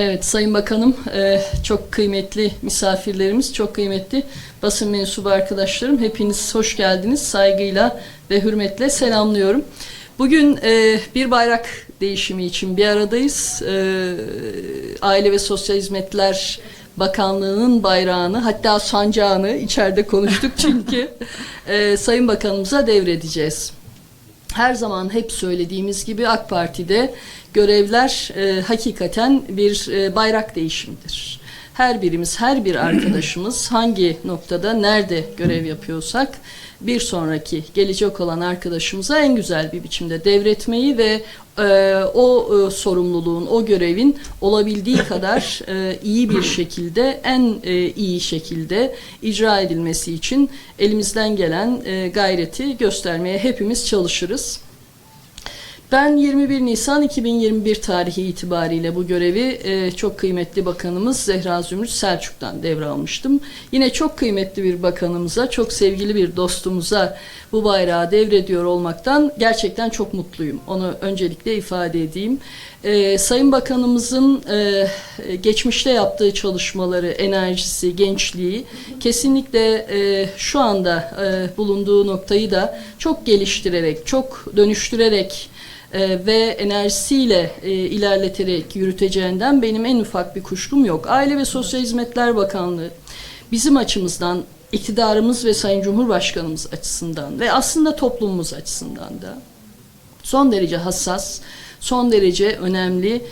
Evet Sayın Bakanım, e, çok kıymetli misafirlerimiz, çok kıymetli basın mensubu arkadaşlarım. Hepiniz hoş geldiniz. Saygıyla ve hürmetle selamlıyorum. Bugün e, bir bayrak değişimi için bir aradayız. E, Aile ve Sosyal Hizmetler Bakanlığı'nın bayrağını hatta sancağını içeride konuştuk çünkü Sayın Bakanımıza devredeceğiz. Her zaman hep söylediğimiz gibi AK Parti'de görevler e, hakikaten bir e, bayrak değişimidir. Her birimiz, her bir arkadaşımız hangi noktada, nerede görev yapıyorsak bir sonraki gelecek olan arkadaşımıza en güzel bir biçimde devretmeyi ve e, o e, sorumluluğun, o görevin olabildiği kadar e, iyi bir şekilde, en e, iyi şekilde icra edilmesi için elimizden gelen e, gayreti göstermeye hepimiz çalışırız. Ben 21 Nisan 2021 tarihi itibariyle bu görevi e, çok kıymetli bakanımız Zehra Zümrüt Selçuk'tan devralmıştım. Yine çok kıymetli bir bakanımıza, çok sevgili bir dostumuza bu bayrağı devrediyor olmaktan gerçekten çok mutluyum. Onu öncelikle ifade edeyim. E, Sayın Bakanımızın e, geçmişte yaptığı çalışmaları, enerjisi, gençliği kesinlikle e, şu anda e, bulunduğu noktayı da çok geliştirerek, çok dönüştürerek e, ve enerjisiyle e, ilerleterek yürüteceğinden benim en ufak bir kuşkum yok. Aile ve Sosyal Hizmetler Bakanlığı bizim açımızdan iktidarımız ve Sayın Cumhurbaşkanımız açısından ve aslında toplumumuz açısından da son derece hassas, son derece önemli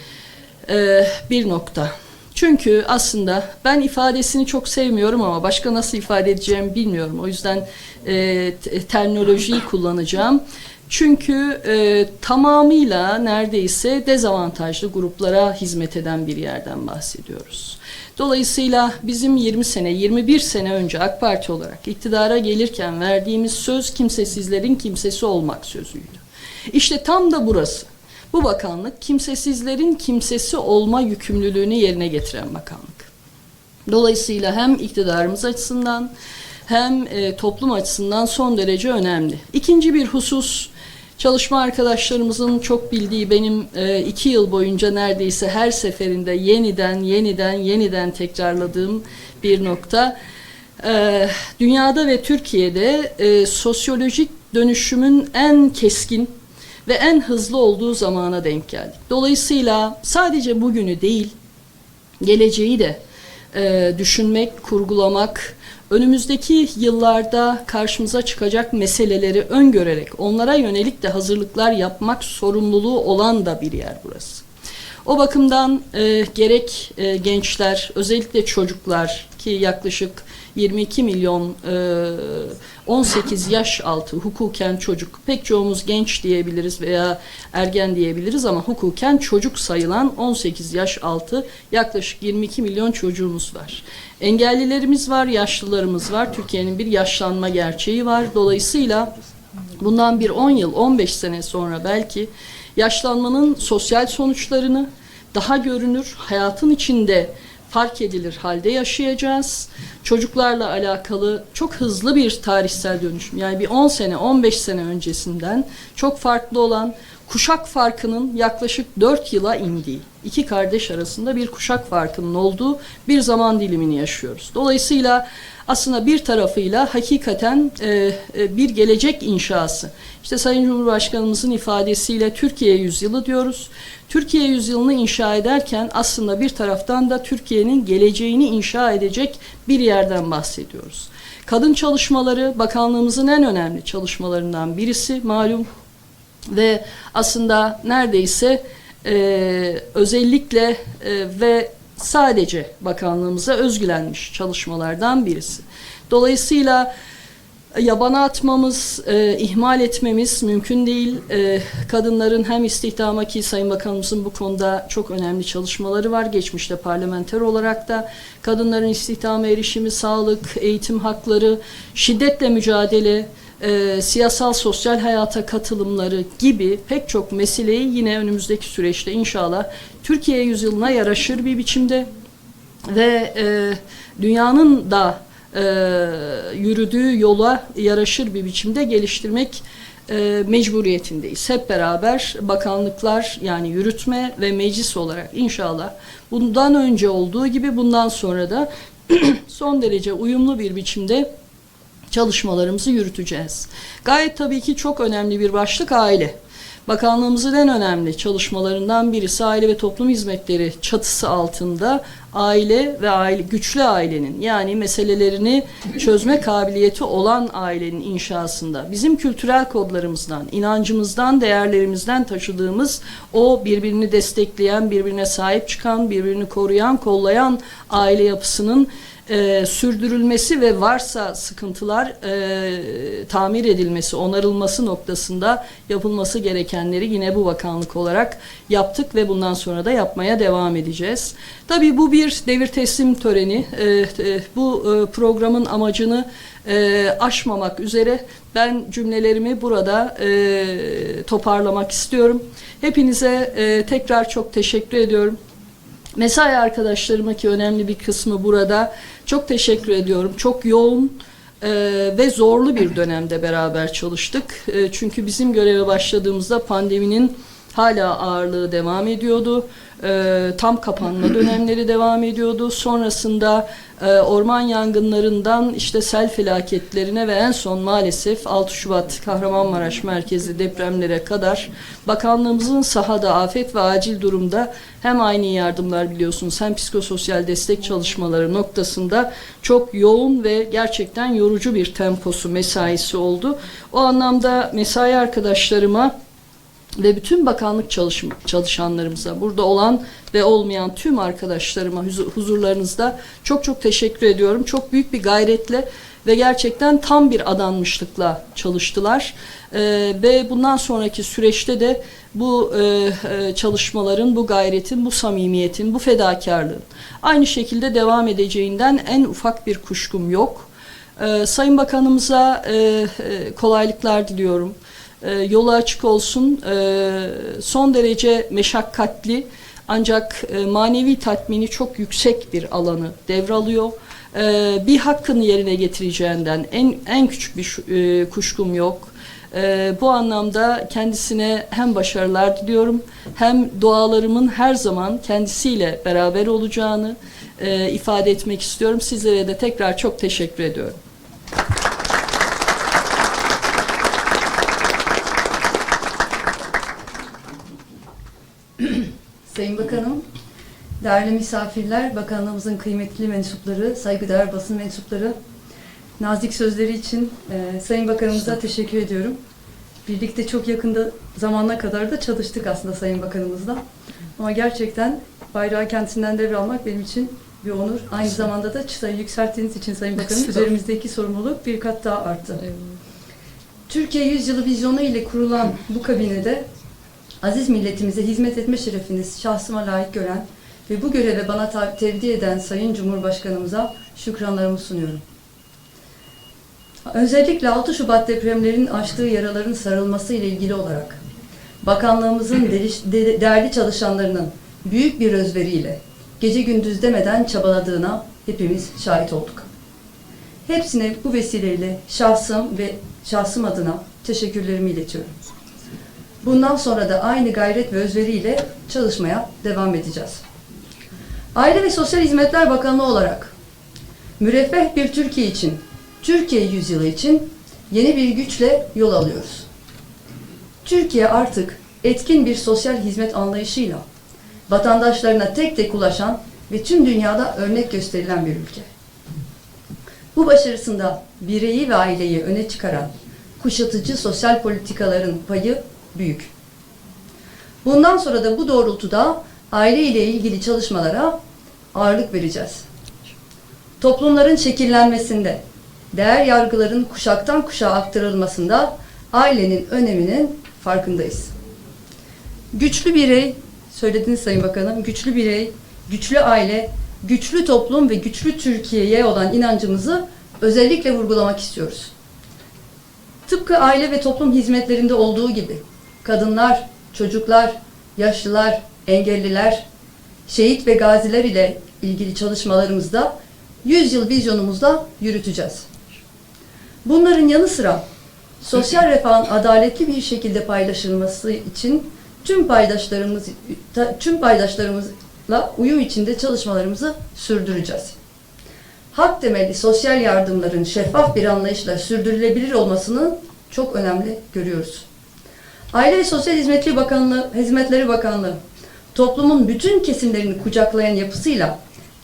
e, bir nokta. Çünkü aslında ben ifadesini çok sevmiyorum ama başka nasıl ifade edeceğimi bilmiyorum. O yüzden e, terminolojiyi kullanacağım. Çünkü e, tamamıyla neredeyse dezavantajlı gruplara hizmet eden bir yerden bahsediyoruz. Dolayısıyla bizim 20 sene, 21 sene önce AK Parti olarak iktidara gelirken verdiğimiz söz kimsesizlerin kimsesi olmak sözüydü. İşte tam da burası. Bu bakanlık kimsesizlerin kimsesi olma yükümlülüğünü yerine getiren bakanlık. Dolayısıyla hem iktidarımız açısından hem e, toplum açısından son derece önemli. İkinci bir husus Çalışma arkadaşlarımızın çok bildiği benim e, iki yıl boyunca neredeyse her seferinde yeniden yeniden yeniden tekrarladığım bir nokta. E, dünyada ve Türkiye'de e, sosyolojik dönüşümün en keskin ve en hızlı olduğu zamana denk geldik. Dolayısıyla sadece bugünü değil, geleceği de e, düşünmek, kurgulamak, önümüzdeki yıllarda karşımıza çıkacak meseleleri öngörerek onlara yönelik de hazırlıklar yapmak sorumluluğu olan da bir yer burası. O bakımdan e, gerek e, gençler, özellikle çocuklar ki yaklaşık 22 milyon e, 18 yaş altı hukuken çocuk, pek çoğumuz genç diyebiliriz veya ergen diyebiliriz ama hukuken çocuk sayılan 18 yaş altı yaklaşık 22 milyon çocuğumuz var. Engellilerimiz var, yaşlılarımız var. Türkiye'nin bir yaşlanma gerçeği var. Dolayısıyla bundan bir 10 yıl, 15 sene sonra belki yaşlanmanın sosyal sonuçlarını daha görünür, hayatın içinde fark edilir halde yaşayacağız. Çocuklarla alakalı çok hızlı bir tarihsel dönüşüm. Yani bir 10 sene, 15 sene öncesinden çok farklı olan kuşak farkının yaklaşık 4 yıla indiği, iki kardeş arasında bir kuşak farkının olduğu bir zaman dilimini yaşıyoruz. Dolayısıyla aslında bir tarafıyla hakikaten e, e, bir gelecek inşası. İşte Sayın Cumhurbaşkanımızın ifadesiyle Türkiye yüzyılı diyoruz. Türkiye yüzyılını inşa ederken aslında bir taraftan da Türkiye'nin geleceğini inşa edecek bir yerden bahsediyoruz. Kadın çalışmaları bakanlığımızın en önemli çalışmalarından birisi malum ve aslında neredeyse e, özellikle e, ve sadece bakanlığımıza özgülenmiş çalışmalardan birisi. Dolayısıyla yabana atmamız, e, ihmal etmemiz mümkün değil. E, kadınların hem istihdama ki Sayın Bakanımızın bu konuda çok önemli çalışmaları var. Geçmişte parlamenter olarak da kadınların istihdama erişimi, sağlık, eğitim hakları, şiddetle mücadele, e, siyasal sosyal hayata katılımları gibi pek çok meseleyi yine önümüzdeki süreçte inşallah Türkiye yüzyılına yaraşır bir biçimde ve e, dünyanın da e, yürüdüğü yola yaraşır bir biçimde geliştirmek e, mecburiyetindeyiz. Hep beraber bakanlıklar yani yürütme ve meclis olarak inşallah bundan önce olduğu gibi bundan sonra da son derece uyumlu bir biçimde çalışmalarımızı yürüteceğiz. Gayet tabii ki çok önemli bir başlık aile. Bakanlığımızın en önemli çalışmalarından birisi aile ve toplum hizmetleri çatısı altında aile ve aile güçlü ailenin yani meselelerini çözme kabiliyeti olan ailenin inşasında. Bizim kültürel kodlarımızdan, inancımızdan, değerlerimizden taşıdığımız o birbirini destekleyen, birbirine sahip çıkan, birbirini koruyan, kollayan aile yapısının e, sürdürülmesi ve varsa sıkıntılar e, tamir edilmesi, onarılması noktasında yapılması gerekenleri yine bu bakanlık olarak yaptık ve bundan sonra da yapmaya devam edeceğiz. Tabii bu bir devir teslim töreni. E, e, bu e, programın amacını e, aşmamak üzere ben cümlelerimi burada e, toparlamak istiyorum. Hepinize e, tekrar çok teşekkür ediyorum. Mesai arkadaşlarıma ki önemli bir kısmı burada çok teşekkür ediyorum. Çok yoğun e, ve zorlu bir dönemde beraber çalıştık. E, çünkü bizim göreve başladığımızda pandeminin hala ağırlığı devam ediyordu. E, tam kapanma dönemleri devam ediyordu. Sonrasında e, orman yangınlarından işte sel felaketlerine ve en son maalesef 6 Şubat Kahramanmaraş merkezli depremlere kadar bakanlığımızın sahada afet ve acil durumda hem aynı yardımlar biliyorsunuz hem psikososyal destek çalışmaları noktasında çok yoğun ve gerçekten yorucu bir temposu mesaisi oldu. O anlamda mesai arkadaşlarıma ve bütün bakanlık çalışım, çalışanlarımıza, burada olan ve olmayan tüm arkadaşlarıma huzur- huzurlarınızda çok çok teşekkür ediyorum. Çok büyük bir gayretle ve gerçekten tam bir adanmışlıkla çalıştılar. Ee, ve bundan sonraki süreçte de bu e, e, çalışmaların, bu gayretin, bu samimiyetin, bu fedakarlığın aynı şekilde devam edeceğinden en ufak bir kuşkum yok. Ee, Sayın Bakanımıza e, e, kolaylıklar diliyorum. E, yolu açık olsun. E, son derece meşakkatli ancak e, manevi tatmini çok yüksek bir alanı devralıyor. E, bir hakkını yerine getireceğinden en en küçük bir e, kuşkum yok. E, bu anlamda kendisine hem başarılar diliyorum hem dualarımın her zaman kendisiyle beraber olacağını e, ifade etmek istiyorum. Sizlere de tekrar çok teşekkür ediyorum. Sayın Bakanım, değerli misafirler, bakanlığımızın kıymetli mensupları, saygıdeğer basın mensupları, nazik sözleri için e, Sayın Bakanımıza teşekkür ediyorum. Birlikte çok yakında zamana kadar da çalıştık aslında Sayın Bakanımızla. Ama gerçekten bayrağı kendisinden devralmak benim için bir onur. Aynı zamanda da çıtayı yükselttiğiniz için Sayın Bakanım üzerimizdeki sorumluluk bir kat daha arttı. Türkiye Yüzyılı vizyonu ile kurulan bu kabinede aziz milletimize hizmet etme şerefini şahsıma layık gören ve bu göreve bana tevdi eden Sayın Cumhurbaşkanımıza şükranlarımı sunuyorum. Özellikle 6 Şubat depremlerinin açtığı yaraların sarılması ile ilgili olarak bakanlığımızın değerli çalışanlarının büyük bir özveriyle gece gündüz demeden çabaladığına hepimiz şahit olduk. Hepsine bu vesileyle şahsım ve şahsım adına teşekkürlerimi iletiyorum. Bundan sonra da aynı gayret ve özveriyle çalışmaya devam edeceğiz. Aile ve Sosyal Hizmetler Bakanlığı olarak müreffeh bir Türkiye için, Türkiye yüzyılı için yeni bir güçle yol alıyoruz. Türkiye artık etkin bir sosyal hizmet anlayışıyla vatandaşlarına tek tek ulaşan ve tüm dünyada örnek gösterilen bir ülke. Bu başarısında bireyi ve aileyi öne çıkaran kuşatıcı sosyal politikaların payı büyük. Bundan sonra da bu doğrultuda aile ile ilgili çalışmalara ağırlık vereceğiz. Toplumların şekillenmesinde, değer yargıların kuşaktan kuşağa aktarılmasında ailenin öneminin farkındayız. Güçlü birey, söylediniz Sayın Bakanım, güçlü birey, güçlü aile, güçlü toplum ve güçlü Türkiye'ye olan inancımızı özellikle vurgulamak istiyoruz. Tıpkı aile ve toplum hizmetlerinde olduğu gibi kadınlar, çocuklar, yaşlılar, engelliler, şehit ve gaziler ile ilgili çalışmalarımızda 100 yıl vizyonumuzda yürüteceğiz. Bunların yanı sıra sosyal refahın adaletli bir şekilde paylaşılması için tüm paydaşlarımız tüm paydaşlarımızla uyum içinde çalışmalarımızı sürdüreceğiz. Hak temelli sosyal yardımların şeffaf bir anlayışla sürdürülebilir olmasını çok önemli görüyoruz. Aile ve Sosyal Hizmetleri Bakanlığı, Hizmetleri Bakanlığı toplumun bütün kesimlerini kucaklayan yapısıyla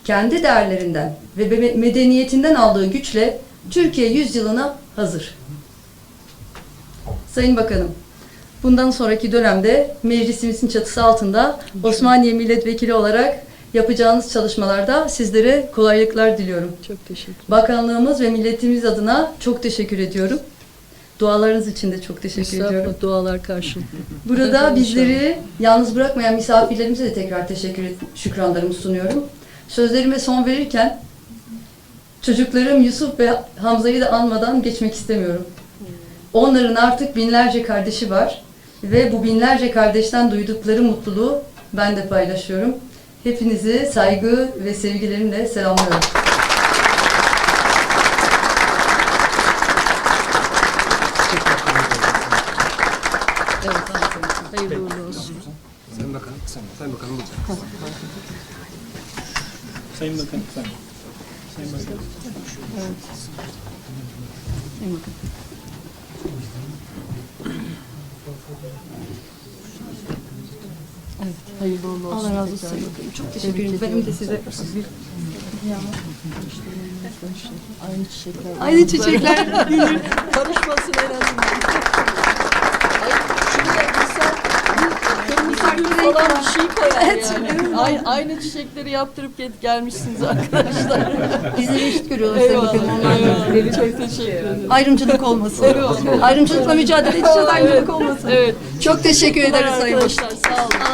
kendi değerlerinden ve medeniyetinden aldığı güçle Türkiye yüzyılına hazır. Sayın Bakanım, bundan sonraki dönemde meclisimizin çatısı altında Osmaniye Milletvekili olarak yapacağınız çalışmalarda sizlere kolaylıklar diliyorum. Çok teşekkür Bakanlığımız ve milletimiz adına çok teşekkür ediyorum. Dualarınız için de çok teşekkür ediyorum. Estağfurullah, dualar karşılıklı. Burada bizleri yalnız bırakmayan misafirlerimize de tekrar teşekkür et, şükranlarımı sunuyorum. Sözlerime son verirken çocuklarım Yusuf ve Hamza'yı da anmadan geçmek istemiyorum. Onların artık binlerce kardeşi var ve bu binlerce kardeşten duydukları mutluluğu ben de paylaşıyorum. Hepinizi saygı ve sevgilerimle selamlıyorum. Evet, harika. Hayırlı uğurlu olsun. Sayın Bakan, Sayın Bakanım lütfen. Sayın Sayın. Sayın Bakan. Evet, hayırlı olsun. Allah razı olsun. Çok teşekkür ederim. Benim de size Aynı çiçekler. Aynı çiçekler. Karışmasın en azından. Kırmızı gül falan bir şey koyar yani. Aynı, aynı çiçekleri yaptırıp gel- gelmişsiniz arkadaşlar. Bizleri eşit görüyorlar Sayın Bakanım. Onlar. Eyvallah. Çok teşekkür ederim. Ayrımcılık olmasın. Eyvallah. Ayrımcılıkla mücadele edeceğiz, ayrımcılık olmasın. Evet. Çok teşekkür ederiz Sayın Bakanım. Arkadaşlar sağ olun.